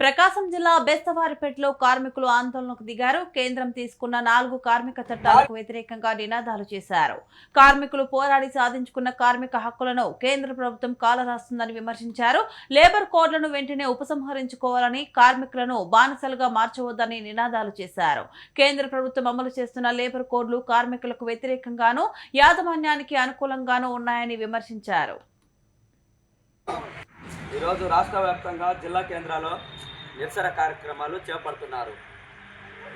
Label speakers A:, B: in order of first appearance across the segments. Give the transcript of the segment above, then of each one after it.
A: ప్రకాశం జిల్లా బెస్తవారిపేటలో కార్మికులు ఆందోళనకు దిగారు. కేంద్రం తీసుకున్న నాలుగు కార్మిక చట్టాలకు వ్యతిరేకంగా నినాదాలు చేశారు. కార్మికులు పోరాడి సాధించుకున్న కార్మిక హక్కులను కేంద్ర ప్రభుత్వం కాలరాస్తుందని విమర్శించారు. లేబర్ కోడ్లను వెంటనే ఉపసంహరించుకోవాలని కార్మికులను బానిసలుగా మార్చవద్దని నినాదాలు చేశారు. కేంద్ర ప్రభుత్వం అమలు చేస్తున్న లేబర్ కోడ్లు కార్మికులకు వ్యతిరేకంగానూ యాజమాన్యానికి అనుకూలంగానూ ఉన్నాయని విమర్శించారు.
B: ఈరోజు రాష్ట్ర వ్యాప్తంగా జిల్లా కేంద్రాల్లో నిరసన కార్యక్రమాలు చేపడుతున్నారు.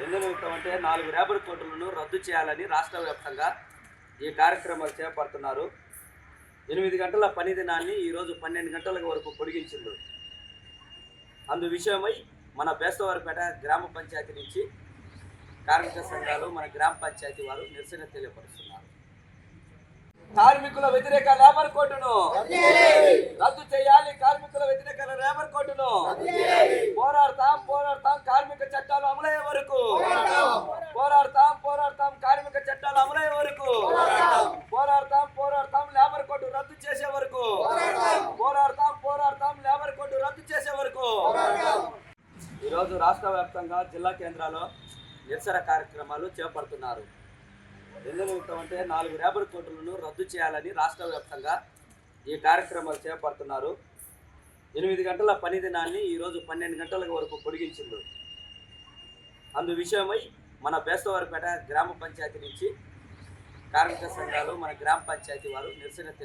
B: ఎందుకు నిమిత్తమంటే నాలుగు రేపటి కోట్లను రద్దు చేయాలని రాష్ట్ర వ్యాప్తంగా ఈ కార్యక్రమాలు చేపడుతున్నారు. ఎనిమిది గంటల పని దినాన్ని ఈరోజు పన్నెండు గంటల వరకు పొడిగించింది. అందు విషయమై మన బేస్తవారిపేట గ్రామ పంచాయతీ నుంచి కార్మిక సంఘాలు మన గ్రామ పంచాయతీ వారు నిరసన తెలియపరుస్తున్నారు. కార్మికుల వ్యతిరేక లేబర్ కోర్టును రద్దు చేయాలి. కార్మికుల వ్యతిరేక లేబర్ కోర్టును ఈరోజు రాష్ట్ర వ్యాప్తంగా జిల్లా కేంద్రాల్లో నిరసన కార్యక్రమాలు చేపడుతున్నారు. ఎందుకు అంటే నాలుగు రేపటి కోర్టులను రద్దు చేయాలని రాష్ట్ర వ్యాప్తంగా ఈ కార్యక్రమాలు చేపడుతున్నారు. ఎనిమిది గంటల పని దినాన్ని ఈరోజు పన్నెండు గంటల వరకు పొడిగించింది అందు విషయమై మన బేస్తవారిపేట గ్రామ పంచాయతీ నుంచి కార్మిక సంఘాలు మన గ్రామ పంచాయతీ వారు నిరసన